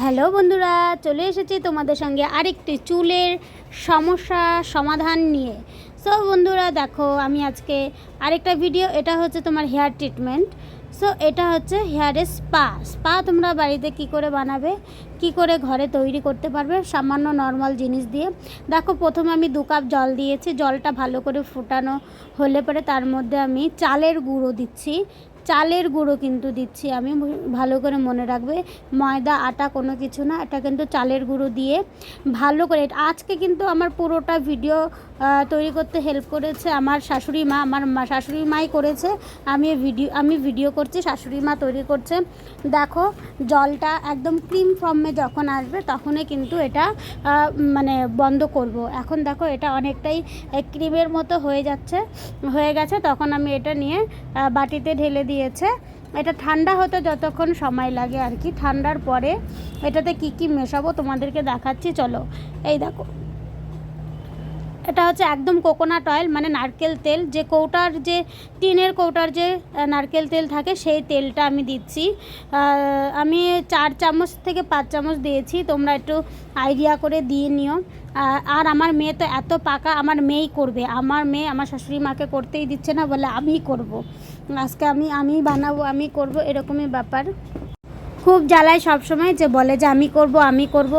Hello বন্ধুরা, চলে এসেছি তোমাদের সঙ্গে আরেকটি চুলের সমস্যা সমাধান নিয়ে। সো বন্ধুরা, দেখো, আমি আজকে আরেকটা ভিডিও এটা হচ্ছে তোমার হেয়ার ট্রিটমেন্ট সো এটা হচ্ছে হেয়ারের স্পা স্পা তোমরা বাড়িতে কি করে বানাবে, কি করে ঘরে তৈরি করতে পারবে, সামান্য নর্মাল জিনিস দিয়ে। দেখো, প্রথমে আমি দু কাপ জল দিয়েছি, জলটা ভালো করে ফুটানো হলে পরে তার মধ্যে আমি চালের গুঁড়ো দিচ্ছি। চালের গুঁড়ো কিন্তু দিচ্ছি আমি ভালো করে মনে রাখবে। ময়দা, আটা কোনো কিছু না, এটা কিন্তু চালের গুঁড়ো দিয়ে ভালো করে, আজকে কিন্তু আমার পুরোটা ভিডিও তৈরি করতে হেল্প করেছে আমার শাশুড়ি মা, আমার মা, শাশুড়ি মাই করেছে। আমি ভিডিও আমি ভিডিও করছি, শাশুড়ি মা তৈরি করছে। দেখো, জলটা একদম ক্রিম ফর্মে যখন আসবে, তখনই কিন্তু এটা মানে বন্ধ করব। এখন দেখো, এটা অনেকটাই ক্রিমের মতো হয়ে যাচ্ছে, হয়ে গেছে। তখন আমি এটা নিয়ে বাটিতে ঢেলে দিয়েছে। এটা ঠান্ডা হতে যতক্ষণ সময় লাগে আর কি। ঠান্ডার পরে এটাতে কি কি মেশাবো তোমাদেরকে দেখাচ্ছি, চলো। এই দেখো। এটা হচ্ছে একদম কোকোনাট অয়েল মানে নারকেল তেল। যে কৌটার যে, টিনের কৌটার যে নারকেল তেল থাকে, সেই তেলটা আমি দিচ্ছি। আমি চার চামচ থেকে পাঁচ চামচ দিয়েছি, তোমরা একটু আইডিয়া করে দিয়ে নিও। আর আমার মেয়ে তো এত পাকা, আমার মেয়েই করবে। আমার মেয়ে আমার শাশুড়ি মাকে করতেই দিচ্ছে না, বলে আমিই করব। আজকে আমি আমি বানাবো আমি করব, এরকমই ব্যাপার। খুব জ্বালায় সবসময় যে বলে যে আমি করব আমি করব।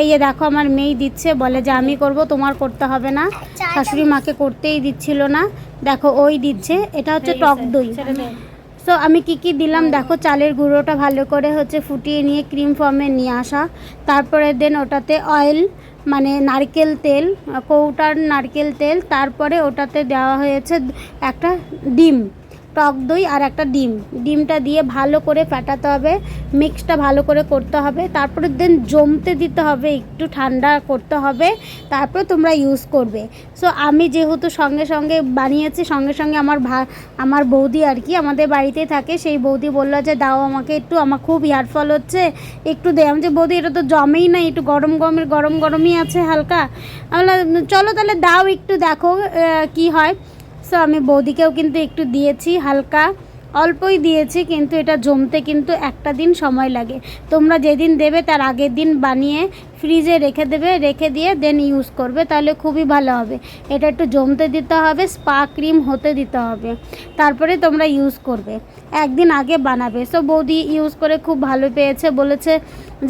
এই যে দেখো আমার মেয়ে দিচ্ছে বলে যে আমি করব তোমার করতে হবে না। শাশুড়ি মাকে করতেই দিচ্ছিল না। দেখো ওই দিচ্ছে। এটা হচ্ছে টক দই। সো আমি কি কি দিলাম? দেখো চালের গুঁড়োটা ভালো করে হচ্ছে ফুটিয়ে নিয়ে ক্রিম ফর্মে নিয়ে আসা। তারপরে দেন ওটাতে অয়েল মানে নারকেল তেল কৌটার নারকেল তেল। তারপরে ওটাতে দেওয়া হয়েছে একটা ডিম। টক দই আর একটা ডিম। ডিমটা দিয়ে ভালো করে ফাটাতে হবে মিক্সটা ভালো করে করতে হবে তারপরে দেন জমতে দিতে হবে একটু ঠান্ডা করতে হবে তারপর তোমরা ইউজ করবে। সো আমি যেহেতু সঙ্গে সঙ্গে বানিয়েছি সঙ্গে সঙ্গে আমার ভা আমার বৌদি আর কি আমাদের বাড়িতেই থাকে সেই বৌদি বলল যে দাও আমাকে একটু আমার খুব হেয়ার ফল হচ্ছে একটু দে। আমি যে বৌদি এটা তো জমেই না একটু গরম গরমের গরম গরমই আছে হালকা। আমি বললাম, চলো তাহলে দাও একটু দেখো কি হয়। সো আমি বৌদিকেও কিন্তু একটু দিয়েছি, হালকা অল্পই দিয়েছি, কিন্তু এটা জমতে কিন্তু একটা দিন সময় লাগে। তোমরা যেদিন দেবে তার আগের দিন বানিয়ে ফ্রিজে রেখে দেবে, রেখে দিয়ে দেন ইউজ করবে, তাহলে খুবই ভালো হবে। এটা একটু জমতে দিতে হবে, স্পা ক্রিম হতে দিতে হবে। তারপরে তোমরা ইউজ করবে। একদিন আগে বানাবে। সো বৌদি ইউজ করে খুব ভালো পেয়েছে, বলেছে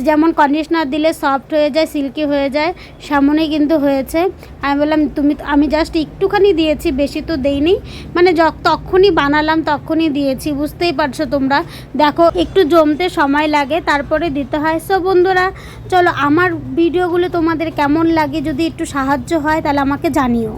যেমন কন্ডিশনার দিলে সফট হয়ে যায় সিল্কি হয়ে যায়, সামনেই কিন্তু হয়েছে। আমি বললাম, তুমি আমি জাস্ট একটুখানি দিয়েছি, বেশি তো দেইনি। মানে তখনই বানালাম, তখনই দিয়েছি, বুঝতেই পারছ তোমরা। দেখো, একটু জমতে সময় লাগে, তারপরে দিতে হয়। সো বন্ধুরা, চলো, আমার ভিডিওগুলো তোমাদের কেমন লাগে, যদি একটু সাহায্য হয়, তাহলে আমাকে জানিও।